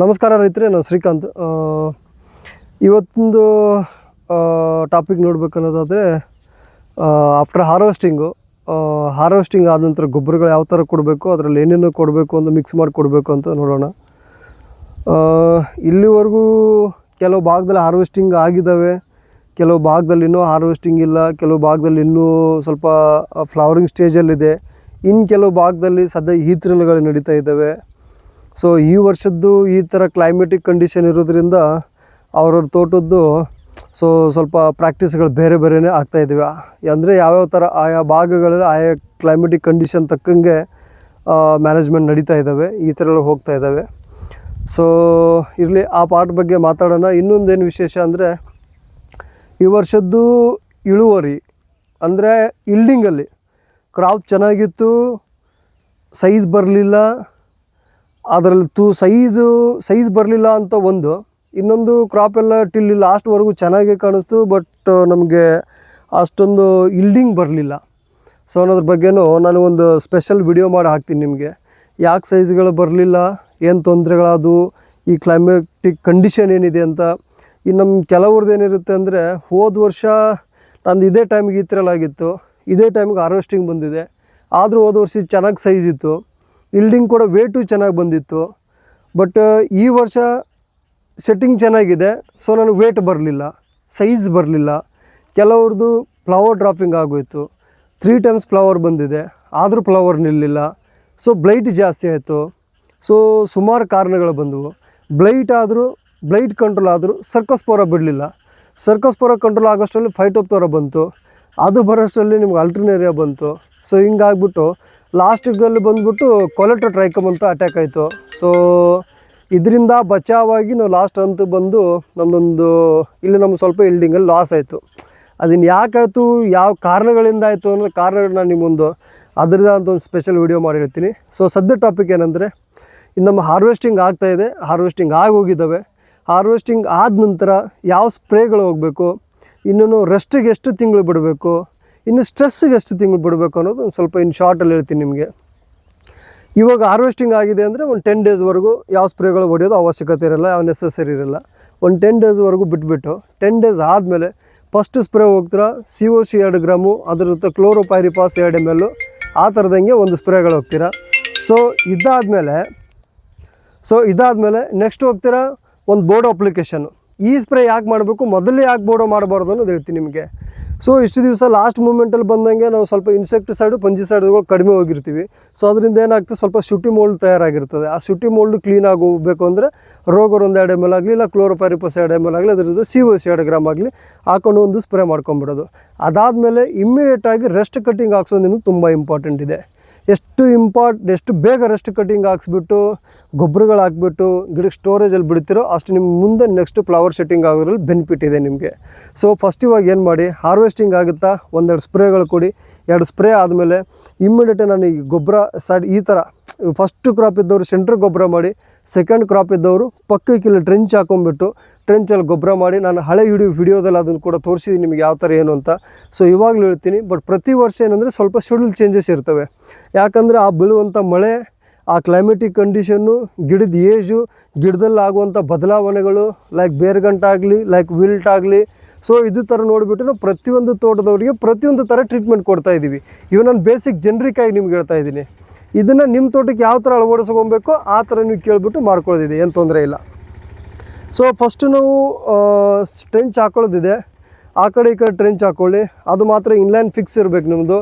ನಮಸ್ಕಾರ ರೈತರೇ, ನಾನು ಶ್ರೀಕಾಂತ್. ಇವತ್ತೊಂದು ಟಾಪಿಕ್ ನೋಡ್ಬೇಕನ್ನೋದಾದರೆ ಆಫ್ಟರ್ ಹಾರ್ವೆಸ್ಟಿಂಗು ಹಾರ್ವೆಸ್ಟಿಂಗ್ ಆದ ನಂತರ ಗೊಬ್ಬರಗಳು ಯಾವ ಥರ ಕೊಡಬೇಕು, ಅದರಲ್ಲಿ ಏನೇನು ಕೊಡಬೇಕು ಅಂತ ಮಿಕ್ಸ್ ಮಾಡಿ ಕೊಡಬೇಕು ಅಂತ ನೋಡೋಣ. ಇಲ್ಲಿವರೆಗೂ ಕೆಲವು ಭಾಗದಲ್ಲಿ ಹಾರ್ವೆಸ್ಟಿಂಗ್ ಆಗಿದ್ದಾವೆ, ಕೆಲವು ಭಾಗದಲ್ಲಿ ಇನ್ನೂ ಹಾರ್ವೆಸ್ಟಿಂಗ್ ಇಲ್ಲ, ಕೆಲವು ಭಾಗದಲ್ಲಿ ಇನ್ನೂ ಸ್ವಲ್ಪ ಫ್ಲವರಿಂಗ್ ಸ್ಟೇಜಲ್ಲಿದೆ ಇನ್ನು ಕೆಲವು ಭಾಗದಲ್ಲಿ ಸದ್ಯ ಈತ್ರಲ್ಗಳು ನಡೀತಾ ಇದ್ದಾವೆ. ಸೊ ಈ ವರ್ಷದ್ದು ಈ ಥರ ಕ್ಲೈಮೆಟಿಕ್ ಕಂಡೀಷನ್ ಇರೋದ್ರಿಂದ ಅವ್ರವ್ರ ತೋಟದ್ದು ಸೊ ಸ್ವಲ್ಪ ಪ್ರಾಕ್ಟೀಸ್ಗಳು ಬೇರೆ ಬೇರೆಯೇ ಆಗ್ತಾ ಇದ್ದಾವೆ. ಅಂದರೆ ಯಾವ್ಯಾವ ಥರ ಆಯಾ ಭಾಗಗಳಲ್ಲಿ ಆಯಾ ಕ್ಲೈಮೆಟಿಕ್ ಕಂಡೀಷನ್ ತಕ್ಕಂಗೆ ಮ್ಯಾನೇಜ್ಮೆಂಟ್ ನಡೀತಾ ಇದ್ದಾವೆ ಈ ಥರ ಹೋಗ್ತಾ ಇದ್ದಾವೆ ಸೊ ಇರಲಿ, ಆ ಪಾರ್ಟ್ ಬಗ್ಗೆ ಮಾತಾಡೋಣ. ಇನ್ನೊಂದೇನು ವಿಶೇಷ ಅಂದರೆ, ಈ ವರ್ಷದ್ದು ಇಳುವರಿ, ಅಂದರೆ ಇಲ್ಡಿಂಗಲ್ಲಿ ಕ್ರಾಪ್ ಚೆನ್ನಾಗಿತ್ತು ಸೈಜ್ ಬರಲಿಲ್ಲ ಅದರಲ್ಲಿ ತೂ ಸೈಜು ಸೈಜ್ ಬರಲಿಲ್ಲ ಅಂತ ಒಂದು. ಇನ್ನೊಂದು ಕ್ರಾಪ್ ಎಲ್ಲ ಟಿಲ್ ಲಾಸ್ಟ್ವರೆಗೂ ಚೆನ್ನಾಗೇ ಕಾಣಿಸ್ತು ಬಟ್ ನಮಗೆ ಅಷ್ಟೊಂದು ಇಲ್ಡಿಂಗ್ ಬರಲಿಲ್ಲ. ಸೊ ಅನ್ನೋದ್ರ ಬಗ್ಗೆನೂ ನಾನು ಒಂದು ಸ್ಪೆಷಲ್ ವಿಡಿಯೋ ಮಾಡಿ ಹಾಕ್ತೀನಿ ನಿಮಗೆ. ಯಾಕೆ ಸೈಜ್ಗಳು ಬರಲಿಲ್ಲ, ಏನು ತೊಂದರೆಗಳಾದವು, ಈ ಕ್ಲೈಮೆಟಿಕ್ ಕಂಡೀಷನ್ ಏನಿದೆ ಅಂತ. ಇನ್ನು ನಮ್ಮ ಕೆಲವ್ರದ್ದು ಏನಿರುತ್ತೆ ಅಂದರೆ, ಹೋದ ವರ್ಷ ನಂದು ಇದೇ ಟೈಮಿಗೆ ಈ ಥರ ಎಲ್ಲ ಆಗಿತ್ತು. ಇದೇ ಟೈಮಿಗೆ ಹಾರ್ವೆಸ್ಟಿಂಗ್ ಬಂದಿದೆ. ಆದರೂ ಹೋದ ವರ್ಷ ಚೆನ್ನಾಗಿ ಸೈಜ್ ಇತ್ತು. ಇಲ್ಡಿಂಗ್ ಕೂಡ ವೇಟು ಚೆನ್ನಾಗಿ ಬಂದಿತ್ತು. ಬಟ್ ಈ ವರ್ಷ ಸೆಟ್ಟಿಂಗ್ ಚೆನ್ನಾಗಿದೆ. ಸೊ ನನಗೆ ವೇಟ್ ಬರಲಿಲ್ಲ. ಸೈಜ್ ಬರಲಿಲ್ಲ. ಕೆಲವ್ರದ್ದು ಫ್ಲವರ್ ಡ್ರಾಪಿಂಗ್ ಆಗೋಯ್ತು. ತ್ರೀ ಟೈಮ್ಸ್ ಫ್ಲವರ್ ಬಂದಿದೆ. ಆದರೂ ಫ್ಲವರ್ ನಿಲ್ಲಿಲ್ಲ. ಸೊ ಬ್ಲೈಟ್ ಜಾಸ್ತಿ ಆಯಿತು. ಸೊ ಸುಮಾರು ಕಾರಣಗಳು ಬಂದವು. ಬ್ಲೈಟ್ ಆದರೂ ಬ್ಲೈಟ್ ಕಂಟ್ರೋಲ್ ಆದರೂ ಸರ್ಕಸ್ ಪೋರ ಬಿಡಲಿಲ್ಲ. ಸರ್ಕಸ್ ಪೋರ ಕಂಟ್ರೋಲ್ ಆಗೋಷ್ಟರಲ್ಲಿ ಥರ ಬಂತು. ಅದು ಬರೋಷ್ಟರಲ್ಲಿ ನಿಮ್ಗೆ ಅಲ್ಟ್ರನೇರಿಯಾ ಬಂತು. ಸೊ ಹಿಂಗಾಗ್ಬಿಟ್ಟು ಲಾಸ್ಟಿಗಲ್ಲಿ ಬಂದ್ಬಿಟ್ಟು ಕೊಲೆಟ್ರ ಟ್ರೈಕಮ್ ಅಂತ ಅಟ್ಯಾಕ್ ಆಯಿತು. ಸೊ ಇದರಿಂದ ಬಚಾವಾಗಿ ನಾವು ಲಾಸ್ಟ್ ಅಂತ ಬಂದು ನಮ್ಮದೊಂದು ಇಲ್ಲಿ ನಮ್ಮ ಸ್ವಲ್ಪ ಇಲ್ಡಿಂಗಲ್ಲಿ ಲಾಸ್ ಆಯಿತು. ಅದನ್ನು ಯಾಕಾಯಿತು ಯಾವ ಕಾರಣಗಳಿಂದ ಆಯಿತು ಅನ್ನೋ ಕಾರಣಗಳನ್ನ ನಾನು ನಿಮ್ಮೊಂದು ಅದರಿಂದ ಅಂತ ಒಂದು ಸ್ಪೆಷಲ್ ವೀಡಿಯೋ ಮಾಡಿರ್ತೀನಿ. ಸೊ ಸದ್ಯ ಟಾಪಿಕ್ ಏನಂದರೆ, ಇನ್ನು ನಮ್ಮ ಹಾರ್ವೆಸ್ಟಿಂಗ್ ಆಗ್ತಾ ಇದೆ. ಹಾರ್ವೆಸ್ಟಿಂಗ್ ಆಗಿ ಹೋಗಿದ್ದಾವೆ ಹಾರ್ವೆಸ್ಟಿಂಗ್ ಆದ ನಂತರ ಯಾವ ಸ್ಪ್ರೇಗಳು ಹೋಗಬೇಕು, ಇನ್ನೂ ರೆಸ್ಟಿಗೆ ಎಷ್ಟು ತಿಂಗಳು ಬಿಡಬೇಕು ಇನ್ನು ಸ್ಟ್ರೆಸ್ಸಿಗೆ ಎಷ್ಟು ತಿಂಗಳು ಬಿಡಬೇಕು ಅನ್ನೋದು ಒಂದು ಸ್ವಲ್ಪ ಇನ್ನು ಶಾರ್ಟಲ್ಲಿ ಹೇಳ್ತೀನಿ ನಿಮಗೆ. ಇವಾಗ ಹಾರ್ವೆಸ್ಟಿಂಗ್ ಆಗಿದೆ ಅಂದರೆ ಒಂದು ಟೆನ್ ಡೇಸ್ವರೆಗೂ ಯಾವ ಸ್ಪ್ರೇಗಳು ಹೊಡೆಯೋದು ಅವಶ್ಯಕತೆ ಇರಲ್ಲ, ಯಾವ ನೆಸಸರಿ ಇರಲ್ಲ. ಒಂದು ಟೆನ್ ಡೇಸ್ವರೆಗೂ ಬಿಟ್ಬಿಟ್ಟು ಟೆನ್ ಡೇಸ್ ಆದಮೇಲೆ ಫಸ್ಟ್ ಸ್ಪ್ರೇ ಹೋಗ್ತೀರಾ ಸಿ ಒ ಸಿ ಎರಡು ಗ್ರಾಮು, ಅದ್ರ ಜೊತೆ ಕ್ಲೋರೋಪೈರಿಪಾಸ್ ಎರಡು ಎಂ ಎಲ್ಲು ಆ ಥರದಂಗೆ ಒಂದು ಸ್ಪ್ರೇಗಳು ಹೋಗ್ತೀರಾ. ಸೊ ಇದಾದಮೇಲೆ ಸೊ ಇದಾದಮೇಲೆ ನೆಕ್ಸ್ಟ್ ಹೋಗ್ತೀರಾ ಒಂದು ಬೋರ್ಡ್ ಅಪ್ಲಿಕೇಶನ್ನು ಈ ಸ್ಪ್ರೇ ಯಾಕೆ ಮಾಡಬೇಕು? ಮೊದಲೇ ಯಾಕೆ ಬೋರ್ಡೋ ಮಾಡಬಾರ್ದು ಅನ್ನೋದು ಹೇಳ್ತೀನಿ ನಿಮಗೆ. ಸೊ ಇಷ್ಟು ದಿವಸ ಲಾಸ್ಟ್ ಮೂಮೆಂಟಲ್ಲಿ ಬಂದಂಗೆ ನಾವು ಸ್ವಲ್ಪ ಇನ್ಸೆಕ್ಟಿಸೈಡು ಪಂಜಿಸೈಡ್ಗಳು ಕಡಿಮೆ ಹೋಗಿರ್ತೀವಿ. ಸೊ ಅದರಿಂದ ಏನಾಗ್ತದೆ? ಸ್ವಲ್ಪ ಶುಟಿ ಮೋಲ್ಡ್ ತಯಾರಾಗಿರ್ತದೆ. ಆ ಶುಟಿ ಮೋಲ್ಡ್ ಕ್ಲೀನ್ ಆಗಿ ಹೋಗಬೇಕು ಅಂದರೆ ರೋಗರ್ ಒಂದು ಎರಡು ಎಂ ಎಲ್ ಆಗಲಿ, ಇಲ್ಲ ಕ್ಲೋರೋಫಾರಿಪಸ್ ಎರಡು ಎಂ ಎಲ್ ಆಗಲಿ, ಅದ್ರ ಜೊತೆ ಸಿ ಒ ಸಿ ಎರಡು ಗ್ರಾಮ್ ಆಗಲಿ ಹಾಕೊಂಡು ಒಂದು ಸ್ಪ್ರೇ ಮಾಡ್ಕೊಂಬಿಡೋದು ಅದಾದಮೇಲೆ ಇಮ್ಮಿಡಿಯೇಟಾಗಿ ರೆಸ್ಟ್ ಕಟ್ಟಿಂಗ್ ಹಾಕ್ಸೋದು ತುಂಬ ಇಂಪಾರ್ಟೆಂಟ್ ಇದೆ. ಎಷ್ಟು ಇಂಪಾರ್ಟ್ ಎಷ್ಟು ಬೇಗ ರೆಸ್ಟ್ ಕಟ್ಟಿಂಗ್ ಹಾಕ್ಸ್ಬಿಟ್ಟು, ಗೊಬ್ಬರಗಳು ಹಾಕ್ಬಿಟ್ಟು ಗಿಡಕ್ಕೆ ಸ್ಟೋರೇಜಲ್ಲಿ ಬಿಡ್ತಿರೋ ಅಷ್ಟು ನಿಮ್ಮ ಮುಂದೆ ನೆಕ್ಸ್ಟ್ ಫ್ಲವರ್ ಸೆಟ್ಟಿಂಗ್ ಆಗೋದ್ರಲ್ಲಿ ಬೆನಿಫಿಟ್ ಇದೆ ನಿಮಗೆ. ಸೊ ಫಸ್ಟ್ ಇವಾಗ ಏನು ಮಾಡಿ ಹಾರ್ವೆಸ್ಟಿಂಗ್ ಆಗುತ್ತಾ? ಒಂದೆರಡು ಸ್ಪ್ರೇಗಳು ಕೊಡಿ. ಎರಡು ಸ್ಪ್ರೇ ಆದಮೇಲೆ ಇಮ್ಮಿಡಿಯೇಟ್ ನಾನು ಈ ಗೊಬ್ಬರ ಸೈಡ್ ಈ ಥರ ಫಸ್ಟ್ ಕ್ರಾಪ್ ಇದ್ದವರು ಸೆಂಟ್ರ್ ಗೊಬ್ಬರ ಮಾಡಿ ಸೆಕೆಂಡ್ ಕ್ರಾಪ್ ಇದ್ದವರು ಪಕ್ಕಕ್ಕೆ ಇಲ್ಲಿ ಟ್ರೆಂಚ್ ಹಾಕೊಂಡ್ಬಿಟ್ಟು ಟ್ರೆಂಚಲ್ಲಿ ಗೊಬ್ಬರ ಮಾಡಿ ನಾನು ಹಳೆ ವಿಡಿಯೋ ವಿಡಿಯೋದಲ್ಲಿ ಅದನ್ನು ಕೂಡ ತೋರಿಸಿದ್ದೀನಿ ನಿಮಗೆ ಯಾವ ಥರ ಏನು ಅಂತ. ಸೊ ಇವಾಗಲೂ ಹೇಳ್ತೀನಿ ಬಟ್ ಪ್ರತಿ ವರ್ಷ ಏನಂದರೆ ಸ್ವಲ್ಪ ಶೆಡ್ಯೂಲ್ ಚೇಂಜಸ್ ಇರ್ತವೆ. ಯಾಕಂದರೆ ಆ ಬೀಳುವಂಥ ಮಳೆ, ಆ ಕ್ಲೈಮೆಟಿಕ್ ಕಂಡೀಷನ್ನು ಗಿಡದ ಏಜು ಗಿಡದಲ್ಲಿ ಆಗುವಂಥ ಬದಲಾವಣೆಗಳು ಲೈಕ್ ಬೇರ್ಗಂಟಾಗಲಿ ಲೈಕ್ ವಿಲ್ಟ್ ಆಗಲಿ ಸೊ ಇದು ಥರ ನೋಡಿಬಿಟ್ಟು ನಾವು ಪ್ರತಿಯೊಂದು ತೋಟದವರಿಗೆ ಪ್ರತಿಯೊಂದು ಥರ ಟ್ರೀಟ್ಮೆಂಟ್ ಕೊಡ್ತಾ ಇದ್ದೀವಿ. ಇವು ನಾನು ಬೇಸಿಕ್ ಜನರಿಕಾಗಿ ನಿಮ್ಗೆ ಹೇಳ್ತಾ ಇದ್ದೀನಿ. ಇದನ್ನು ನಿಮ್ಮ ತೋಟಕ್ಕೆ ಯಾವ ಥರ ಅಳವಡಿಸ್ಕೊಬೇಕು, ಆ ಥರ ನೀವು ಕೇಳಿಬಿಟ್ಟು ಮಾಡ್ಕೊಳ್ಳೋದಿದೆ ಏನು ತೊಂದರೆ ಇಲ್ಲ. ಸೊ ಫಸ್ಟು ನಾವು ಟ್ರೆಂಚ್ ಹಾಕೊಳ್ಳೋದಿದೆ. ಆ ಕಡೆ ಈ ಕಡೆ ಟ್ರೆಂಚ್ ಹಾಕ್ಕೊಳ್ಳಿ ಅದು ಮಾತ್ರ ಇನ್ಲೈನ್ ಫಿಕ್ಸ್ ಇರಬೇಕು ನಿಮ್ಮದು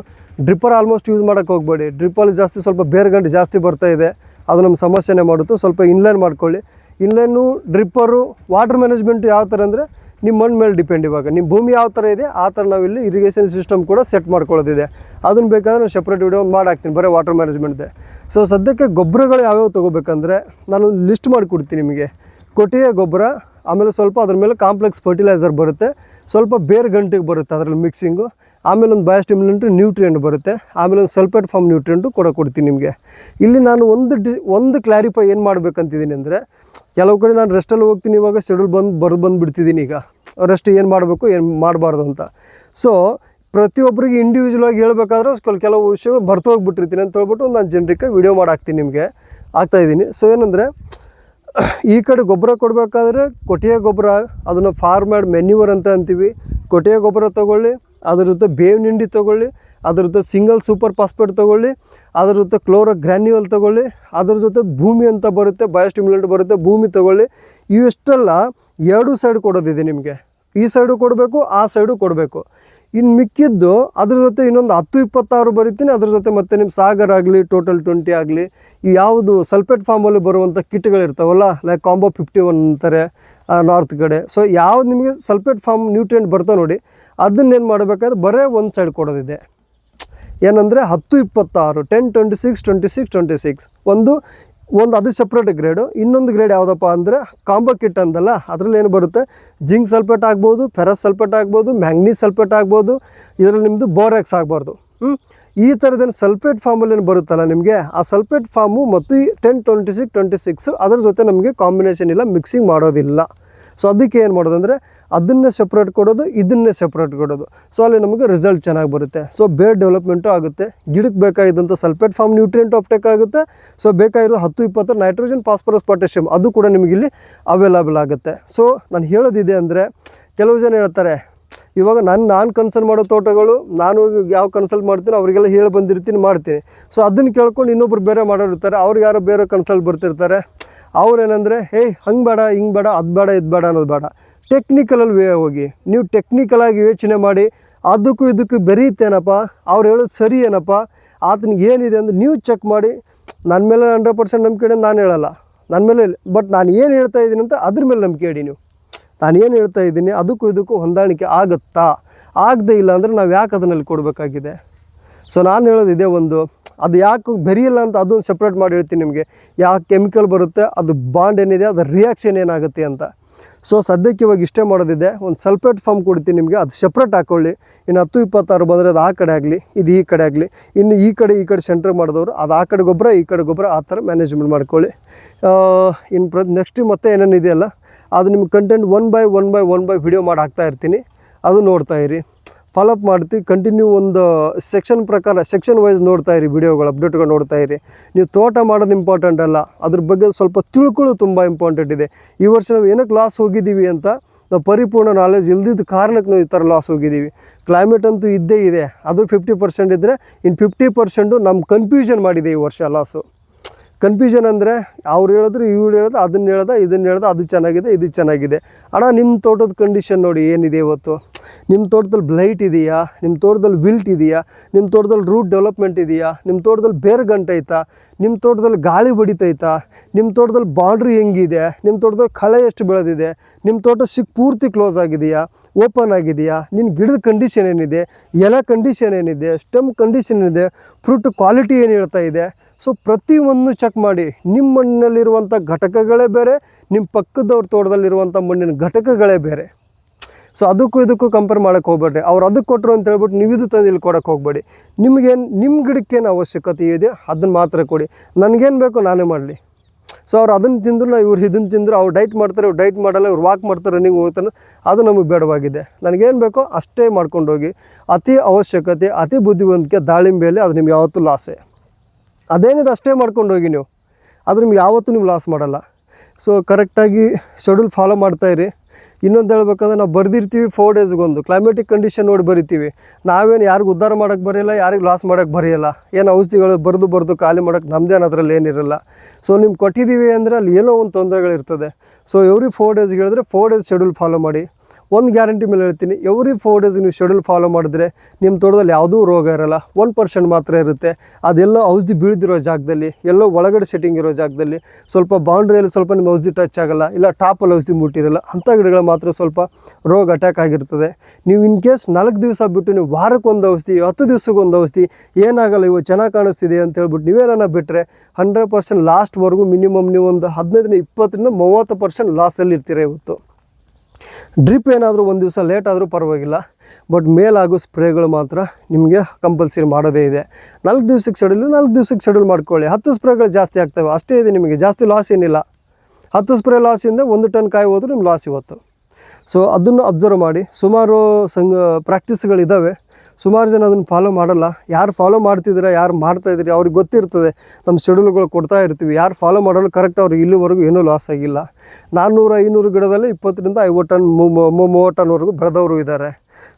ಡ್ರಿಪ್ಪರ್ ಆಲ್ಮೋಸ್ಟ್ ಯೂಸ್ ಮಾಡೋಕ್ಕೆ ಹೋಗಬೇಡಿ. ಡ್ರಿಪ್ಪಲ್ಲಿ ಜಾಸ್ತಿ ಸ್ವಲ್ಪ ಬೇರ್ಗಂಟು ಜಾಸ್ತಿ ಬರ್ತಾ ಇದೆ. ಅದು ನಮ್ಮ ಸಮಸ್ಯೆನೇ ಮಾಡುತ್ತೆ. ಸ್ವಲ್ಪ ಇನ್ಲೈನ್ ಮಾಡ್ಕೊಳ್ಳಿ. ಇನ್ಲೈನು ಡ್ರಿಪ್ಪರು ವಾಟರ್ ಮ್ಯಾನೇಜ್ಮೆಂಟ್ ಯಾವ ಥರ ಅಂದರೆ ನಿಮ್ಮ ಮಣ್ಣು ಮೇಲೆ ಡಿಪೆಂಡ್ ಇವಾಗ. ನಿಮ್ಮ ಭೂಮಿ ಯಾವ ಥರ ಇದೆ, ಆ ಥರ ನಾವಿಲ್ಲಿ ಇರಿಗೇಷನ್ ಸಿಸ್ಟಮ್ ಕೂಡ ಸೆಟ್ ಮಾಡ್ಕೊಳ್ಳೋದಿದೆ. ಅದನ್ನು ಬೇಕಾದ್ರೆ ನಾನು ಸಪ್ರೇಟ್ ವಿಡಿಯೋ ಒಂದು ಮಾಡಿ ಹಾಕ್ತೀನಿ ಬರೀ ವಾಟರ್ ಮ್ಯಾನೇಜ್ಮೆಂಟ್ದೆ ಸೊ ಸದ್ಯಕ್ಕೆ ಗೊಬ್ಬರಗಳು ಯಾವ್ಯಾವ ತೊಗೋಬೇಕಂದ್ರೆ, ನಾನು ಲಿಸ್ಟ್ ಮಾಡಿಕೊಡ್ತೀನಿ ನಿಮಗೆ. ಕೊಟ್ಟಿಗೆ ಗೊಬ್ಬರ, ಆಮೇಲೆ ಸ್ವಲ್ಪ ಅದ್ರ ಮೇಲೆ ಕಾಂಪ್ಲೆಕ್ಸ್ ಫರ್ಟಿಲೈಸರ್ ಬರುತ್ತೆ. ಸ್ವಲ್ಪ ಬೇರೆ ಗಂಟೆಗೆ ಬರುತ್ತೆ ಅದರಲ್ಲಿ ಮಿಕ್ಸಿಂಗು ಆಮೇಲೆ ಒಂದು ಬಯೋಸ್ಟಿಮ್ಯುಲೆಂಟ್ ನ್ಯೂಟ್ರಿಯೆಂಟ್ ಬರುತ್ತೆ. ಆಮೇಲೆ ಒಂದು ಸಲ್ಫೇಟ್ ಫಾರ್ಮ್ ನ್ಯೂಟ್ರಿಯೆಂಟು ಕೂಡ ಕೊಡ್ತೀನಿ ನಿಮಗೆ. ಇಲ್ಲಿ ನಾನು ಒಂದು ಡಿ, ಒಂದು ಕ್ಲಾರಿಫೈ ಏನು ಮಾಡಬೇಕಂತಿದ್ದೀನಿ ಅಂದರೆ, ಕೆಲವು ಕಡೆ ನಾನು ರೆಸ್ಟಲ್ಲಿ ಹೋಗ್ತೀನಿ ಇವಾಗ ಶೆಡ್ಯೂಲ್ ಬಂದು, ಬರ್ದು ಬಂದುಬಿಡ್ತಿದ್ದೀನಿ ಈಗ. ರೆಸ್ಟ್ ಏನು ಮಾಡಬೇಕು, ಏನು ಮಾಡಬಾರ್ದು ಅಂತ. ಸೊ ಪ್ರತಿಯೊಬ್ಬರಿಗೆ ಇಂಡಿವಿಜುವಲ್ ಆಗಿ ಹೇಳ್ಬೇಕಾದ್ರೆ ಕೆಲವು ವಿಷಯಗಳು ಬರ್ತೋಗ್ಬಿಟ್ಟಿರ್ತೀನಿ ಅಂತ ಹೇಳ್ಬಿಟ್ಟು ನಾನು ಜನರಿಗೆ ವಿಡಿಯೋ ಮಾಡಿ ಹಾಕ್ತೀನಿ ನಿಮಗೆ. ಆಗ್ತಾಯಿದ್ದೀನಿ ಸೊ ಏನಂದರೆ ಈ ಕಡೆ ಗೊಬ್ಬರ ಕೊಡಬೇಕಾದ್ರೆ ಕೊಟ್ಟಿಗೆ ಗೊಬ್ಬರ, ಅದನ್ನು ಫಾರ್ಮ್ಯಾಡ್ ಮೆನ್ಯೂವರ್ ಅಂತ ಅಂತೀವಿ. ಕೊಟ್ಟಿಗೆ ಗೊಬ್ಬರ ತೊಗೊಳ್ಳಿ, ಅದ್ರ ಜೊತೆ ಬೇವಿನ ನಿಂಡಿ ತೊಗೊಳ್ಳಿ, ಅದ್ರ ಜೊತೆ ಸಿಂಗಲ್ ಸೂಪರ್ ಫಾಸ್ಫೇಟ್ ತೊಗೊಳ್ಳಿ, ಅದ್ರ ಜೊತೆ ಕ್ಲೋರೋ ಗ್ರ್ಯಾನ್ಯುವಲ್ ತೊಗೊಳ್ಳಿ, ಅದ್ರ ಜೊತೆ ಭೂಮಿ ಅಂತ ಬರುತ್ತೆ ಬಯೋಸ್ಟಿಮ್ಯುಲೆಂಟ್ ಬರುತ್ತೆ, ಭೂಮಿ ತೊಗೊಳ್ಳಿ. ಇವೆಷ್ಟೆಲ್ಲ, ಎರಡು ಸೈಡ್ ಕೊಡೋದಿದೆ ನಿಮಗೆ. ಈ ಸೈಡು ಕೊಡಬೇಕು, ಆ ಸೈಡು ಕೊಡಬೇಕು. ಇನ್ನು ಮಿಕ್ಕಿದ್ದು ಅದ್ರ ಜೊತೆ ಇನ್ನೊಂದು ಹತ್ತು ಇಪ್ಪತ್ತಾರು ಬರಿತೀನಿ, ಅದ್ರ ಜೊತೆ ಮತ್ತೆ ನಿಮ್ಮ ಸಾಗರ್ ಆಗಲಿ ಟೋಟಲ್ ಟ್ವೆಂಟಿ ಆಗಲಿ ಯಾವುದು ಸಲ್ಫೇಟ್ ಫಾರ್ಮಲ್ಲಿ ಬರುವಂಥ ಕಿಟ್ಗಳಿರ್ತಾವಲ್ಲ ಲೈಕ್ ಕಾಂಬೋ ಫಿಫ್ಟಿ ಒನ್ ಅಂತಾರೆ ನಾರ್ತ್ ಕಡೆ. ಸೊ ಯಾವ್ದು ನಿಮಗೆ ಸಲ್ಫೇಟ್ ಫಾರ್ಮ್ ನ್ಯೂಟ್ರಿಯೆಂಟ್ ಬರ್ತಾವೆ ನೋಡಿ ಅದನ್ನೇನು ಮಾಡಬೇಕಾದ್ರೆ ಬರೇ ಒಂದು ಸೈಡ್ ಕೊಡೋದಿದೆ. ಏನಂದರೆ ಹತ್ತು ಇಪ್ಪತ್ತಾರು ten twenty six twenty six twenty six ಒಂದು ಒಂದು ಅದು ಸಪ್ರೇಟ್ ಗ್ರೇಡು ಇನ್ನೊಂದು ಗ್ರೇಡ್ ಯಾವುದಪ್ಪ ಅಂದರೆ ಕಾಂಬೋ ಕಿಟ್ ಅಂದಲ್ಲ ಅದರಲ್ಲಿ ಏನು ಬರುತ್ತೆ? ಜಿಂಕ್ ಸಲ್ಫೇಟ್ ಆಗ್ಬೋದು ಫೆರಸ್ ಸಲ್ಫೇಟ್ ಆಗ್ಬೋದು ಮ್ಯಾಂಗ್ನೀಸ್ ಸಲ್ಫೇಟ್ ಆಗ್ಬೋದು, ಇದರಲ್ಲಿ ನಿಮ್ಮದು ಬೋರೆಕ್ಸ್ ಆಗಬಾರ್ದು. ಹ್ಞೂ ಈ ಥರದೇನು ಸಲ್ಫೇಟ್ ಫಾರ್ಮಲ್ಲಿ ಏನು ಬರುತ್ತಲ್ಲ ನಿಮಗೆ? ಆ ಸಲ್ಫೇಟ್ ಫಾರ್ಮು ಮತ್ತು ಈ ten twenty six twenty six ಅದರ ಜೊತೆ ನಮಗೆ ಕಾಂಬಿನೇಷನ್ ಇಲ್ಲ ಮಿಕ್ಸಿಂಗ್ ಮಾಡೋದಿಲ್ಲ. ಸೊ ಅದಕ್ಕೆ ಏನು ಮಾಡೋದು ಅಂದರೆ ಅದನ್ನೇ ಸಪ್ರೇಟ್ ಕೊಡೋದು, ಇದನ್ನೇ ಸಪ್ರೇಟ್ ಕೊಡೋದು. ಸೊ ಅಲ್ಲಿ ನಮಗೆ ರಿಸಲ್ಟ್ ಚೆನ್ನಾಗಿ ಬರುತ್ತೆ. ಸೊ ಬೇರ್ ಡೆವಲಪ್ಮೆಂಟು ಆಗುತ್ತೆ. ಗಿಡಕ್ಕೆ ಬೇಕಾಗಿದ್ದಂಥ ಸಲ್ಫೇಟ್ ಫಾರ್ಮ್ ನ್ಯೂಟ್ರಿಯೆಂಟ್ ಆಪ್ಟೇಕ್ ಆಗುತ್ತೆ. ಸೊ ಬೇಕಾಗಿರೋದು ಹತ್ತು, ಇಪ್ಪತ್ತು ನೈಟ್ರೋಜನ್ ಫಾಸ್ಫರಸ್ ಪೊಟ್ಯಾಷಿಯಮ್ ಅದು ಕೂಡ ನಿಮಗೆ ಇಲ್ಲಿ ಅವೈಲಬಲ್ ಆಗುತ್ತೆ. ಸೊ ನಾನು ಹೇಳೋದಿದೆ ಅಂದರೆ ಕೆಲವು ಜನ ಹೇಳ್ತಾರೆ ಇವಾಗ ನಾನು ನಾನು ಕನ್ಸಲ್ಟ್ ಮಾಡೋ ತೋಟಗಳು, ನಾನು ಯಾವ ಕನ್ಸಲ್ಟ್ ಮಾಡ್ತೀನಿ, ಅವರಿಗೆಲ್ಲ ಹೇಳಿ ಬಂದಿರ್ತೀನಿ, ಮಾಡ್ತೀನಿ. ಸೊ ಅದನ್ನು ಕೇಳ್ಕೊಂಡು ಇನ್ನೊಬ್ರು ಬೇರೆ ಮಾಡೋರು ಇರ್ತಾರೆ ಅವ್ರಿಗೆ ಯಾರೋ ಬೇರೆ ಕನ್ಸಲ್ಟ್ ಬರ್ತಿರ್ತಾರೆ. ಅವ್ರೇನಂದರೆ ಹೇಯ್ ಹಂಗೆ ಬೇಡ, ಹಿಂಗೆ ಬೇಡ, ಅದು ಬೇಡ, ಇದು ಬೇಡ ಅನ್ನೋದು ಬೇಡ. ಟೆಕ್ನಿಕಲಲ್ಲಿ ವೇ ಹೋಗಿ. ನೀವು ಟೆಕ್ನಿಕಲಾಗಿ ಯೋಚನೆ ಮಾಡಿ, ಅದಕ್ಕೂ ಇದಕ್ಕೂ ಬೆರೀತೇನಪ್ಪ? ಅವ್ರು ಹೇಳೋದು ಸರಿ ಏನಪ್ಪ? ಆತನ ಏನಿದೆ ಅಂದರೆ ನೀವು ಚೆಕ್ ಮಾಡಿ. ನನ್ನ ಮೇಲೆ ಹಂಡ್ರೆಡ್ ಪರ್ಸೆಂಟ್ ನಂಬಿಕೆ ನಾನು ಹೇಳಲ್ಲ. ನನ್ನ ಮೇಲೆ ಬಟ್ ನಾನು ಏನು ಹೇಳ್ತಾ ಇದ್ದೀನಿ ಅಂತ ಅದ್ರ ಮೇಲೆ ನಂಬಿಕೆ ಇಡಿ ನೀವು. ನಾನು ಏನು ಹೇಳ್ತಾ ಇದ್ದೀನಿ, ಅದಕ್ಕೂ ಇದಕ್ಕೂ ಹೊಂದಾಣಿಕೆ ಆಗುತ್ತಾ? ಆಗದೇ ಇಲ್ಲ ಅಂದರೆ ನಾವು ಯಾಕೆ ಅದನ್ನಲ್ಲಿ ಕೊಡಬೇಕಾಗಿದೆ? ಸೊ ನಾನು ಹೇಳೋದು ಇದೇ ಒಂದು. ಅದು ಯಾಕೆ ಬೆರಿಯಲ್ಲ ಅಂತ ಅದೊಂದು ಸಪ್ರೇಟ್ ಮಾಡಿ ಹೇಳ್ತೀನಿ ನಿಮಗೆ. ಯಾಕೆ ಕೆಮಿಕಲ್ ಬರುತ್ತೆ, ಅದು ಬಾಂಡ್ ಏನಿದೆ, ಅದು ರಿಯಾಕ್ಷನ್ ಏನಾಗುತ್ತೆ ಅಂತ. ಸೊ ಸದ್ಯಕ್ಕೆ ಇವಾಗ ಇಷ್ಟೇ ಮಾಡೋದಿದೆ. ಒಂದು ಸಲ್ಫೇಟ್ ಫಾರ್ಮ್ ಕೊಡ್ತೀನಿ ನಿಮಗೆ. ಅದು ಸಪ್ರೇಟ್ ಹಾಕ್ಕೊಳ್ಳಿ ಇನ್ನು ಹತ್ತು ಇಪ್ಪತ್ತಾರು ಬಂದರೆ ಅದು ಆ ಕಡೆ ಆಗಲಿ, ಇದು ಈ ಕಡೆ ಆಗಲಿ. ಇನ್ನು ಈ ಕಡೆ ಈ ಕಡೆ ಸೆಂಟ್ರ್ ಮಾಡಿದವರು, ಅದು ಆ ಕಡೆ ಗೊಬ್ಬರ, ಈ ಕಡೆ ಗೊಬ್ಬರ, ಆ ಥರ ಮ್ಯಾನೇಜ್ಮೆಂಟ್ ಮಾಡ್ಕೊಳ್ಳಿ. ಇನ್ನು ಪ್ರ ನೆಕ್ಸ್ಟ್ ಮತ್ತೆ ಏನೇನಿದೆಯಲ್ಲ, ಅದು ನಿಮ್ಗೆ content one by one by one by video ಮಾಡಿ ಹಾಕ್ತಾ ಇರ್ತೀನಿ. ಅದು ನೋಡ್ತಾ ಇರಿ. ಫಾಲೋಅಪ್ ಮಾಡ್ತೀವಿ ಕಂಟಿನ್ಯೂ ಒಂದು ಸೆಕ್ಷನ್ ಪ್ರಕಾರ ಸೆಕ್ಷನ್ ವೈಸ್ ನೋಡ್ತಾ ಇರಿ ವಿಡಿಯೋಗಳು ಅಪ್ಡೇಟ್ಗಳು ನೋಡ್ತಾ ಇರಿ. ನೀವು ತೋಟ ಮಾಡೋದು ಇಂಪಾರ್ಟೆಂಟ್ ಅಲ್ಲ. ಅದ್ರ ಬಗ್ಗೆ ಸ್ವಲ್ಪ ತಿಳ್ಕೊಳ್ಳೋದು ತುಂಬ ಇಂಪಾರ್ಟೆಂಟ್ ಇದೆ. ಈ ವರ್ಷ ನಾವು ಏನಕ್ಕೆ ಲಾಸ್ ಹೋಗಿದ್ದೀವಿ ಅಂತ ನಾವು ಪರಿಪೂರ್ಣ ನಾಲೆಜ್ ಇಲ್ದಿದ್ದ ಕಾರಣಕ್ಕೆ ನಾವು ಈ ಥರ ಲಾಸ್ ಹೋಗಿದ್ದೀವಿ. ಕ್ಲೈಮೇಟ್ ಅಂತೂ ಇದ್ದೇ ಇದೆ. ಅದು ಫಿಫ್ಟಿ ಪರ್ಸೆಂಟ್ ಇದ್ದರೆ ಇನ್ನು ಫಿಫ್ಟಿ ಪರ್ಸೆಂಟು ನಮ್ಮ ಕನ್ಫ್ಯೂಷನ್ ಮಾಡಿದೆ ಈ ವರ್ಷ ಲಾಸು ಕನ್ಫ್ಯೂಷನ್ ಅಂದರೆ ಅವ್ರು ಹೇಳಿದ್ರು, ಇವ್ರು ಹೇಳೋದು ಅದನ್ನ ಹೇಳ್ದ, ಇದನ್ನ ಹೇಳ್ದ, ಅದು ಚೆನ್ನಾಗಿದೆ, ಇದು ಚೆನ್ನಾಗಿದೆ. ಅಣ್ಣ ನಿಮ್ಮ ತೋಟದ ಕಂಡೀಷನ್ ನೋಡಿ, ಏನಿದೆ ಇವತ್ತು? ನಿಮ್ಮ ತೋಟದಲ್ಲಿ ಬ್ಲೈಟ್ ಇದೆಯಾ? ನಿಮ್ಮ ತೋಟದಲ್ಲಿ ವಿಲ್ಟ್ ಇದೆಯಾ? ನಿಮ್ಮ ತೋಟದಲ್ಲಿ ರೂಟ್ ಡೆವಲಪ್ಮೆಂಟ್ ಇದೆಯಾ? ನಿಮ್ಮ ತೋಟದಲ್ಲಿ ಬೇರೆ ಗಂಟೈತಾ ನಿಮ್ಮ ತೋಟದಲ್ಲಿ ಗಾಳಿ ಬಡಿತೈತಾ ನಿಮ್ಮ ತೋಟದಲ್ಲಿ ಬಾಂಡ್ರಿ ಹೆಂಗಿದೆ? ನಿಮ್ಮ ತೋಟದಲ್ಲಿ ಕಳೆ ಎಷ್ಟು ಬೆಳೆದಿದೆ? ನಿಮ್ಮ ತೋಟ ಸಿಕ್ ಪೂರ್ತಿ ಕ್ಲೋಸ್ ಆಗಿದೆಯಾ? ಓಪನ್ ಆಗಿದೆಯಾ? ನಿನ್ನ ಗಿಡದ ಕಂಡೀಷನ್ ಏನಿದೆ? ಎಲೆ ಕಂಡೀಷನ್ ಏನಿದೆ? ಸ್ಟೆಮ್ ಕಂಡೀಷನ್ ಏನಿದೆ? ಫ್ರೂಟ್ ಕ್ವಾಲಿಟಿ ಏನು ಹೇಳ್ತಾ ಇದೆ? ಸೊ ಪ್ರತಿಯೊಂದು ಚೆಕ್ ಮಾಡಿ. ನಿಮ್ಮ ಮಣ್ಣಿನಲ್ಲಿರುವಂಥ ಘಟಕಗಳೇ ಬೇರೆ ನಿಮ್ಮ ಪಕ್ಕದವ್ರ ತೋಟದಲ್ಲಿರುವಂಥ ಮಣ್ಣಿನ ಘಟಕಗಳೇ ಬೇರೆ. ಸೊ ಅದಕ್ಕೂ ಇದಕ್ಕೂ ಕಂಪೇರ್ ಮಾಡೋಕ್ಕೆ ಹೋಗ್ಬೇಡ್ರಿ. ಅವ್ರು ಅದಕ್ಕೆ ಕೊಟ್ಟರು ಅಂತ ಹೇಳ್ಬಿಟ್ಟು ನೀವು ಇದು ತಂದು ಇಲ್ಲಿ ಕೊಡೋಕ್ಕೆ ಹೋಗ್ಬೇಡಿ. ನಿಮಗೇನು ನಿಮ್ಮ ಗಿಡಕ್ಕೇನು ಅವಶ್ಯಕತೆ ಇದೆ, ಅದನ್ನು ಮಾತ್ರ ಕೊಡಿ. ನನಗೇನು ಬೇಕೋ ನಾನೇ ಮಾಡಲಿ. ಸೊ ಅವ್ರು ಅದನ್ನು ತಿಂದ್ರು ನಾವು ಇವ್ರು ಇದನ್ನು ತಿಂದರು ಅವ್ರು ಡೈಟ್ ಮಾಡ್ತಾರೆ, ಇವ್ರು ಡೈಟ್ ಮಾಡಲ್ಲ, ಇವ್ರು ವಾಕ್ ಮಾಡ್ತಾರೆ ರನ್ನಿಂಗ್ ಹೋಗ್ತಾನೆ, ಅದು ನಮಗೆ ಬೇಡವಾಗಿದೆ. ನನಗೇನು ಬೇಕೋ ಅಷ್ಟೇ ಮಾಡ್ಕೊಂಡು ಹೋಗಿ. ಅತಿ ಅವಶ್ಯಕತೆ, ಅತಿ ಬುದ್ಧಿವಂತಿಕೆ ದಾಳಿಂಬೆಯಲ್ಲಿ ಅದು ನಿಮ್ಗೆ ಯಾವತ್ತೂ ಲಾಸೇ ಅದೇನಿದೆ ಅಷ್ಟೇ ಮಾಡ್ಕೊಂಡು ಹೋಗಿ ನೀವು. ಆದ್ರೆ ನಿಮ್ಗೆ ಯಾವತ್ತೂ ನೀವು ಲಾಸ್ ಮಾಡಲ್ಲ. ಸೊ ಕರೆಕ್ಟಾಗಿ ಶೆಡ್ಯೂಲ್ ಫಾಲೋ ಮಾಡ್ತಾಯಿರಿ ಇನ್ನೊಂದು ಹೇಳ್ಬೇಕಂದ್ರೆ ನಾವು ಬರೆದಿರ್ತೀವಿ ಫೋರ್ ಡೇಸ್ಗೊಂದು ಕ್ಲೈಮೆಟಿಕ್ ಕಂಡೀಷನ್ ನೋಡಿ ಬರಿತೀವಿ. ನಾವೇನು ಯಾರಿಗೂ ಉದ್ಧಾರ ಮಾಡೋಕ್ಕೆ ಬರೆಯಲ್ಲ, ಯಾರಿಗೂ ಲಾಸ್ ಮಾಡೋಕ್ಕೆ ಬರೆಯಲ್ಲ. ಏನು ಔಷಧಿಗಳು ಬರೆದು ಬರೆದು ಖಾಲಿ ಮಾಡೋಕ್ಕೆ ನಮ್ಮದೇನು ಅದರಲ್ಲಿ ಏನಿರಲ್ಲ. ಸೊ ನಿಮ್ಗೆ ಕೊಟ್ಟಿದ್ದೀವಿ ಅಂದರೆ ಅಲ್ಲಿ ಏನೋ ಒಂದು ತೊಂದರೆಗಳಿರ್ತದೆ. ಸೊ ಎವ್ರಿ ಫೋರ್ ಡೇಸ್ಗೆ ಹೇಳಿದ್ರೆ ಫೋರ್ ಡೇಸ್ ಶೆಡ್ಯೂಲ್ ಫಾಲೋ ಮಾಡಿ. ಒಂದು ಗ್ಯಾರಂಟಿ ಮೇಲೆ ಹೇಳ್ತೀನಿ ಎವ್ರಿ ಫೋರ್ ಡೇಸ್ ನೀವು ಶೆಡ್ಯೂಲ್ ಫಾಲೋ ಮಾಡಿದ್ರೆ ನಿಮ್ಮ ತೋಟದಲ್ಲಿ ಯಾವುದೂ ರೋಗ ಇರಲ್ಲ ಒನ್ ಪರ್ಸೆಂಟ್ ಮಾತ್ರ ಇರುತ್ತೆ. ಅದೆಲ್ಲೋ ಔಷಧಿ ಬೀಳ್ದಿರೋ ಜಾಗದಲ್ಲಿ, ಎಲ್ಲೋ ಒಳಗಡೆ ಸೆಟ್ಟಿಂಗ್ ಇರೋ ಜಾಗದಲ್ಲಿ ಸ್ವಲ್ಪ ಬೌಂಡ್ರಿಯಲ್ಲಿ ಸ್ವಲ್ಪ ನಿಮ್ಮ ಔಷಧಿ ಟಚ್ ಆಗಲ್ಲ, ಇಲ್ಲ ಟಾಪಲ್ಲಿ ಔಷಧಿ ಮುಟ್ಟಿರಲ್ಲ, ಅಂಥ ಗಿಡಗಳು ಮಾತ್ರ ಸ್ವಲ್ಪ ರೋಗ ಅಟ್ಯಾಕ್ ಆಗಿರ್ತದೆ. ನೀವು ಇನ್ ಕೇಸ್ ನಾಲ್ಕು ದಿವಸ ಬಿಟ್ಟು ನೀವು ವಾರಕ್ಕೊಂದು ಔಷಧಿ, ಹತ್ತು ದಿವಸಕ್ಕೊಂದು ಔಷಧಿ, ಏನಾಗಲ್ಲ ಇವು ಚೆನ್ನಾಗಿ ಕಾಣಿಸ್ತಿದೆ ಅಂತ ಹೇಳ್ಬಿಟ್ಟು ನೀವೇನ ಬಿಟ್ಟರೆ ಹಂಡ್ರೆಡ್ ಪರ್ಸೆಂಟ್ ಲಾಸ್ಟ್ವರೆಗೂ ಮಿನಿಮಮ್ ನೀವು ಒಂದು ಹದಿನೈದರಿಂದ ಇಪ್ಪತ್ತರಿಂದ ಮೂವತ್ತು ಪರ್ಸೆಂಟ್ ಲಾಸಲ್ಲಿ ಇರ್ತೀರ ಇವತ್ತು. ಡ್ರಿಪ್ ಏನಾದರೂ ಒಂದು ದಿವಸ ಲೇಟ್ ಆದರೂ ಪರವಾಗಿಲ್ಲ, ಬಟ್ ಮೇಲಾಗೋ ಸ್ಪ್ರೇಗಳು ಮಾತ್ರ ನಿಮಗೆ ಕಂಪಲ್ಸರಿ ಮಾಡೋದೇ ಇದೆ. ನಾಲ್ಕು ದಿವ್ಸಕ್ಕೆ ಶೆಡ್ಯೂಲ್ ನಾಲ್ಕು ದಿವ್ಸಕ್ಕೆ ಶೆಡ್ಯೂಲ್ ಮಾಡ್ಕೊಳ್ಳಿ. ಹತ್ತು ಸ್ಪ್ರೇಗಳು ಜಾಸ್ತಿ ಆಗ್ತವೆ. ಅಷ್ಟೇ ಇದೆ ನಿಮಗೆ. ಜಾಸ್ತಿ ಲಾಸ್ ಏನಿಲ್ಲ. ಹತ್ತು ಸ್ಪ್ರೇ ಲಾಸಿಂದ ಒಂದು ಟನ್ ಕಾಯಿ ಹೋದ್ರೆ ನಿಮ್ಮ ಲಾಸ್ ಇವತ್ತು. ಸೊ ಅದನ್ನು ಅಬ್ಸರ್ವ್ ಮಾಡಿ. ಸುಮಾರು ಸಂಘ ಪ್ರಾಕ್ಟೀಸ್ಗಳಿದ್ದಾವೆ ಸುಮಾರು ಜನ ಅದನ್ನು ಫಾಲೋ ಮಾಡಲ್ಲ. ಯಾರು ಫಾಲೋ ಮಾಡ್ತಿದ್ದೀರಾ, ಯಾರು ಮಾಡ್ತಾ ಇದ್ದೀರಿ, ಅವ್ರಿಗೆ ಗೊತ್ತಿರ್ತದೆ. ನಮ್ಮ ಶೆಡ್ಯೂಲ್ಗಳು ಕೊಡ್ತಾ ಇರ್ತೀವಿ. ಯಾರು ಫಾಲೋ ಮಾಡಲು ಕರೆಕ್ಟ್ ಅವ್ರಿಗೆ ಇಲ್ಲಿವರೆಗೂ ಏನೂ ಲಾಸ್ ಆಗಿಲ್ಲ. ನಾನ್ನೂರು ಐನೂರು ಗಿಡದಲ್ಲಿ ಇಪ್ಪತ್ತರಿಂದ ಐವತ್ತು ಟನ್ ಮೂವತ್ತು ಟನ್ವರೆಗೂ ಬೆಳೆದವರು ಇದ್ದಾರೆ.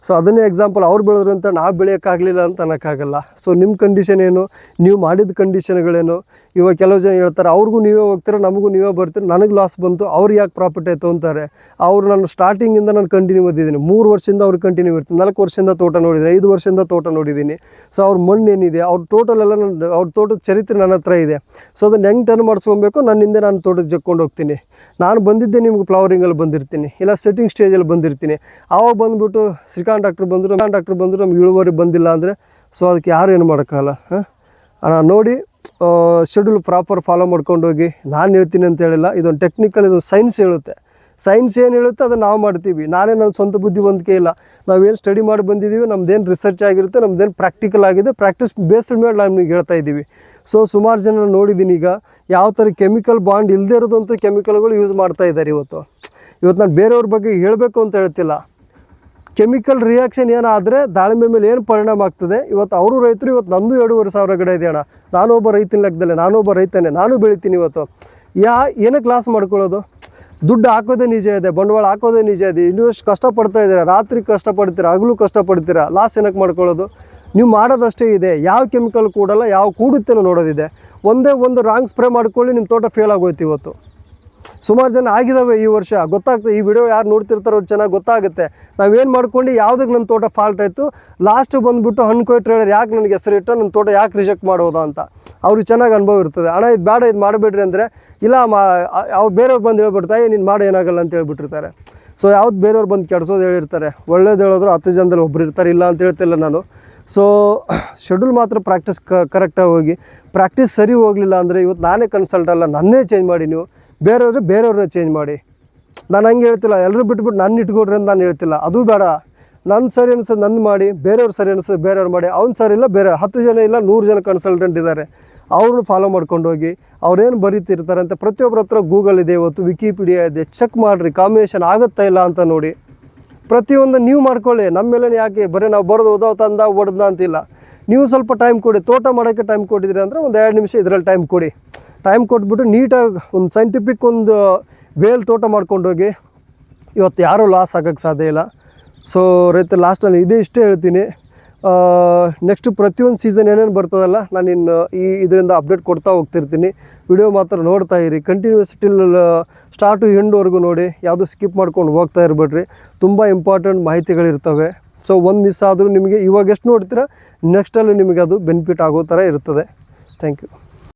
ಸೊ ಅದನ್ನೇ ಎಕ್ಸಾಂಪಲ್ ಅವ್ರು ಬೆಳೆದ್ರು ಅಂತ ನಾವು ಬೆಳೆಯೋಕ್ಕಾಗಲಿಲ್ಲ ಅಂತ ಅನ್ನೋಕ್ಕಾಗಲ್ಲ. ಸೊ ನಿಮ್ಮ ಕಂಡೀಷನ್ ಏನು? ನೀವು ಮಾಡಿದ ಕಂಡೀಷನ್ಗಳೇನು ಇವಾಗ ಕೆಲವು ಜನ ಹೇಳ್ತಾರೆ, ಅವ್ರಿಗೂ ನೀವೇ ಹೋಗ್ತೀರ, ನಮಗೂ ನೀವೇ ಬರ್ತೀರ? ನನಗೆ ಲಾಸ್ ಬಂತು, ಅವ್ರು ಯಾಕೆ ಪ್ರಾಫಿಟ್ ಆಯಿತು? ಅಂತಾರೆ. ಅವ್ರು ನಾನು ಸ್ಟಾರ್ಟಿಂಗಿಂದ ನಾನು ಕಂಟಿನ್ಯೂ ಬಂದಿದ್ದೀನಿ ಮೂರು ವರ್ಷದಿಂದ ಅವ್ರು ಕಂಟಿನ್ಯೂ ಇರ್ತೀನಿ ನಾಲ್ಕು ವರ್ಷದಿಂದ ತೋಟ ನೋಡಿದ್ದೀನಿ, ಐದು ವರ್ಷದಿಂದ ತೋಟ ನೋಡಿದ್ದೀನಿ. ಸೊ ಅವ್ರ ಮಣ್ಣು ಏನಿದೆ, ಅವ್ರ ಟೋಟಲ್ ಎಲ್ಲ ನನ್ನ ಅವ್ರ ತೋಟದ ಚರಿತ್ರೆ ನನ್ನ ಹತ್ರ ಇದೆ. ಸೊ ಅದನ್ನು ಹೆಂಗೆ ಟರ್ನ್ ಮಾಡಿಸ್ಕೊಬೇಕು? ನನ್ನ ಹಿಂದೆ ನಾನು ತೋಟಕ್ಕೆ ಜಕ್ಕೊಂಡು ಹೋಗ್ತೀನಿ. ನಾನು ಬಂದಿದ್ದೆ ನಿಮ್ಗೆ ಫ್ಲವರಿಂಗಲ್ಲಿ ಬಂದಿರ್ತೀನಿ. ಇಲ್ಲ ಸೆಟ್ಟಿಂಗ್ ಸ್ಟೇಜಲ್ಲಿ ಬಂದಿರ್ತೀನಿ. ಆವಾಗ ಬಂದುಬಿಟ್ಟು ಶ್ರೀಕಾಂತ್ ಡಾಕ್ಟ್ರ್ ಬಂದರು ಶ್ರೀಕಾಂತ್ ಡಾಕ್ಟ್ರ್ ಬಂದರು ನಮ್ಗೆ ಇಳುವರಿ ಬಂದಿಲ್ಲ ಅಂದರೆ ಸೊ ಅದಕ್ಕೆ ಯಾರು ಏನು ಮಾಡೋಕ್ಕಾಗಲ್ಲ, ಹಾಂ? ನೋಡಿ ಶೆಡ್ಯೂಲ್ ಪ್ರಾಪರ್ ಫಾಲೋ ಮಾಡ್ಕೊಂಡು ಹೋಗಿ. ನಾನು ಹೇಳ್ತೀನಿ ಅಂತ ಹೇಳಿಲ್ಲ, ಇದೊಂದು ಟೆಕ್ನಿಕಲ್ ಇದು ಸೈನ್ಸ್ ಹೇಳುತ್ತೆ. ಸೈನ್ಸ್ ಏನು ಹೇಳುತ್ತೆ ಅದನ್ನು ನಾವು ಮಾಡ್ತೀವಿ. ನಾನೇ ನನ್ನ ಸ್ವಂತ ಬುದ್ಧಿವಂತಿಕೆ ಇಲ್ಲ. ನಾವೇನು ಸ್ಟಡಿ ಮಾಡಿ ಬಂದಿದ್ದೀವಿ ನಮ್ದೇನು ರಿಸರ್ಚ್ ಆಗಿರುತ್ತೆ, ನಮ್ದೇನು ಪ್ರಾಕ್ಟಿಕಲ್ ಆಗಿದೆ ಪ್ರಾಕ್ಟೀಸ್ ಬೇಸ್ಡ್ ಮೇಲೆ ನಾನು ನಿಮಗೆ ಹೇಳ್ತಾ ಇದ್ದೀವಿ. ಸೊ ಸುಮಾರು ಜನ ನೋಡಿದ್ದೀನಿ ಈಗ, ಯಾವ ಥರ ಕೆಮಿಕಲ್ ಬಾಂಡ್ ಇಲ್ಲದೇ ಇರೋದಂತೂ ಕೆಮಿಕಲ್ಗಳು ಯೂಸ್ ಮಾಡ್ತಾ ಇದ್ದಾರೆ ಇವತ್ತು. ಇವತ್ತು ನಾನು ಬೇರೆಯವ್ರ ಬಗ್ಗೆ ಹೇಳಬೇಕು ಅಂತ ಹೇಳ್ತಿಲ್ಲ. ಕೆಮಿಕಲ್ ರಿಯಾಕ್ಷನ್ ಏನಾದರೆ ದಾಳಿಂಬೆ ಮೇಲೆ ಏನು ಪರಿಣಾಮ ಆಗ್ತದೆ? ಇವತ್ತು ಅವರು ರೈತರು ಇವತ್ತು ನಂದು ಎರಡೂವರೆ ಸಾವಿರ ಗಿಡ ಇದೆ ಅಣ್ಣ ನಾನೊಬ್ಬ ರೈತನ ಲೆಕ್ಕದಲ್ಲೇ, ನಾನೊಬ್ಬ ರೈತನೇ, ನಾನು ಬೆಳಿತೀನಿ ಇವತ್ತು. ಯಾ ಏನಕ್ಕೆ ಲಾಸ್ ಮಾಡ್ಕೊಳ್ಳೋದು? ದುಡ್ಡು ಹಾಕೋದೇ ನಿಜ ಇದೆ, ಬಂಡವಾಳ ಹಾಕೋದೇ ನಿಜ ಇದೆ. ಇನ್ನಷ್ಟು ಕಷ್ಟಪಡ್ತಾ ಇದ್ದೀರಾ? ರಾತ್ರಿ ಕಷ್ಟಪಡ್ತೀರಾ? ಹಗಲು ಕಷ್ಟಪಡ್ತೀರಾ? ಲಾಸ್ ಏನಕ್ಕೆ ಮಾಡ್ಕೊಳ್ಳೋದು? ನೀವು ಮಾಡೋದಷ್ಟೇ ಇದೆ. ಯಾವ ಕೆಮಿಕಲ್ ಕೂಡಲ್ಲ, ಯಾವ ಕೂಡುತ್ತೇನೋ ನೋಡೋದಿದೆ. ಒಂದೇ ಒಂದು ರಾಂಗ್ ಸ್ಪ್ರೇ ಮಾಡ್ಕೊಳ್ಳಿ, ನಿಮ್ಮ ತೋಟ ಫೇಲ್ ಆಗೋಯ್ತು ಇವತ್ತು. ಸುಮಾರು ಜನ ಆಗಿದಾವೆ ಈ ವರ್ಷ. ಗೊತ್ತಾಗ್ತದೆ ಈ ವಿಡಿಯೋ ಯಾರು ನೋಡ್ತಿರ್ತಾರೋ ಅವ್ರು ಚೆನ್ನಾಗಿ ಗೊತ್ತಾಗುತ್ತೆ. ನಾವೇನು ಮಾಡ್ಕೊಂಡು ಯಾವುದಕ್ಕೆ ನನ್ನ ತೋಟ ಫಾಲ್ಟ್ ಆಯಿತು? ಲಾಸ್ಟ್ ಬಂದುಬಿಟ್ಟು ಹಣ್ಣು ಕೊಯ್ ಟ್ರೇಡರ್ ಯಾಕೆ ನನಗೆ ಹೆಸರಿಟ್ಟು ನನ್ನ ತೋಟ ಯಾಕೆ ರಿಜೆಕ್ಟ್ ಮಾಡೋದಾ ಅಂತ. ಅವ್ರಿಗೆ ಚೆನ್ನಾಗಿ ಅನುಭವ ಇರ್ತದೆ. ಅಣ್ಣ, ಇದು ಬೇಡ, ಇದು ಮಾಡಬೇಡ್ರಿ ಅಂದರೆ, ಇಲ್ಲ ಮಾ ಅವ್ರು ಬೇರೆಯವ್ರು ಬಂದು ಹೇಳ್ಬಿಡ್ತಾರೆ ನೀನು ಮಾಡಿ, ಏನಾಗಲ್ಲ ಅಂತ ಹೇಳ್ಬಿಟ್ಟಿರ್ತಾರೆ. ಸೊ ಯಾವ್ದು ಬೇರೆಯವ್ರು ಬಂದು ಕೆಡ್ಸೋದು ಹೇಳಿರ್ತಾರೆ. ಒಳ್ಳೇದು ಹೇಳಿದ್ರು ಹತ್ತು ಜನದಲ್ಲಿ ಒಬ್ಬರು ಇರ್ತಾರೆ, ಇಲ್ಲ ಅಂತ ಹೇಳ್ತಿಲ್ಲ ನಾನು. ಸೊ ಶೆಡ್ಯೂಲ್ ಮಾತ್ರ ಪ್ರಾಕ್ಟೀಸ್ ಕರೆಕ್ಟಾಗಿ ಹೋಗಿ ಪ್ರಾಕ್ಟೀಸ್ ಸರಿ ಹೋಗಲಿಲ್ಲ ಅಂದರೆ ಇವತ್ತು ನಾನೇ ಕನ್ಸಲ್ಟ್ ಅಲ್ಲ, ನನ್ನೇ ಚೇಂಜ್ ಮಾಡಿ ನೀವು. ಬೇರೆಯವ್ರೆ, ಬೇರೆಯವ್ರನ್ನ ಚೇಂಜ್ ಮಾಡಿ. ನಾನು ಹಂಗೆ ಹೇಳ್ತಿಲ್ಲ ಎಲ್ಲರೂ ಬಿಟ್ಬಿಟ್ಟು ನನ್ನ ಇಟ್ಕೊಡ್ರಿ ಅಂತ ನಾನು ಹೇಳ್ತಿಲ್ಲ. ಅದು ಬೇಡ. ನನ್ನ ಸರಿ ಅನ್ಸೋದು ನನ್ನ ಮಾಡಿ, ಬೇರೆಯವ್ರು ಸರಿ ಅನ್ಸೋದು ಬೇರೆಯವ್ರು ಮಾಡಿ. ಅವ್ನು ಸರಿ ಇಲ್ಲ, ಬೇರೆ ಹತ್ತು ಜನ ಇಲ್ಲ, ನೂರು ಜನ ಕನ್ಸಲ್ಟೆಂಟ್ ಇದ್ದಾರೆ ಅವ್ರನ್ನ ಫಾಲೋ ಮಾಡ್ಕೊಂಡು ಹೋಗಿ, ಅವ್ರೇನು ಬರೀತಿರ್ತಾರೆ ಅಂತ ಪ್ರತಿಯೊಬ್ಬರ ಹತ್ರ ಗೂಗಲ್ ಇದೆ, ಇವತ್ತು ವಿಕಿಪೀಡಿಯಾ ಇದೆ ಚೆಕ್ ಮಾಡಿರಿ ಕಾಂಬಿನೇಷನ್ ಆಗುತ್ತಾ ಇಲ್ಲ ಅಂತ ನೋಡಿ. ಪ್ರತಿಯೊಂದು ನೀವು ಮಾಡ್ಕೊಳ್ಳಿ. ನಮ್ಮ ಮೇಲೆ ಯಾಕೆ? ಬರೀ ನಾವು ಬರೋದು ಓದೋ ತಂದ ಓಡ್ದ ಅಂತಿಲ್ಲ. ನೀವು ಸ್ವಲ್ಪ ಟೈಮ್ ಕೊಡಿ. ತೋಟ ಮಾಡೋಕ್ಕೆ ಟೈಮ್ ಕೊಟ್ಟಿದ್ರಿ ಅಂದರೆ ಒಂದು ಎರಡು ನಿಮಿಷ ಇದರಲ್ಲಿ ಟೈಮ್ ಕೊಡಿ. ಟೈಮ್ ಕೊಟ್ಬಿಟ್ಟು ನೀಟಾಗಿ ಒಂದು ಸೈಂಟಿಫಿಕ್ ಒಂದು ವೇಲ್ ತೋಟ ಮಾಡ್ಕೊಂಡೋಗಿ ಇವತ್ತು ಯಾರೂ ಲಾಸ್ ಆಗೋಕ್ಕೆ ಸಾಧ್ಯ ಇಲ್ಲ. ಸೊ ರೈತ ಲಾಸ್ಟಲ್ಲಿ ಇದೇ ಇಷ್ಟೇ ಹೇಳ್ತೀನಿ. ನೆಕ್ಸ್ಟ್ ಪ್ರತಿಯೊಂದು ಸೀಸನ್ ಏನೇನು ಬರ್ತದಲ್ಲ, ನಾನು ಇನ್ನು ಈ ಇದರಿಂದ ಅಪ್ಡೇಟ್ ಕೊಡ್ತಾ ಹೋಗ್ತಿರ್ತೀನಿ. ವಿಡಿಯೋ ಮಾತ್ರ ನೋಡ್ತಾ ಇರಿ. ಕಂಟಿನ್ಯೂಸ್ ಟಿಲ್ ಸ್ಟಾರ್ಟು ಎಂಡ್ವರೆಗೂ ನೋಡಿ. ಯಾವುದು ಸ್ಕಿಪ್ ಮಾಡ್ಕೊಂಡು ಹೋಗ್ತಾ ಇರಬೇಡ್ರಿ. ತುಂಬ ಇಂಪಾರ್ಟೆಂಟ್ ಮಾಹಿತಿಗಳಿರ್ತವೆ. ಸೊ ಒಂದು ಮಿಸ್ ಆದರೂ ನಿಮಗೆ ಇವಾಗ ಎಷ್ಟು ನೋಡ್ತೀರಾ? ನೆಕ್ಸ್ಟಲ್ಲಿ ನಿಮಗೆ ಅದು ಬೆನಿಫಿಟ್ ಆಗೋ ಥರ ಇರ್ತದೆ. Thank you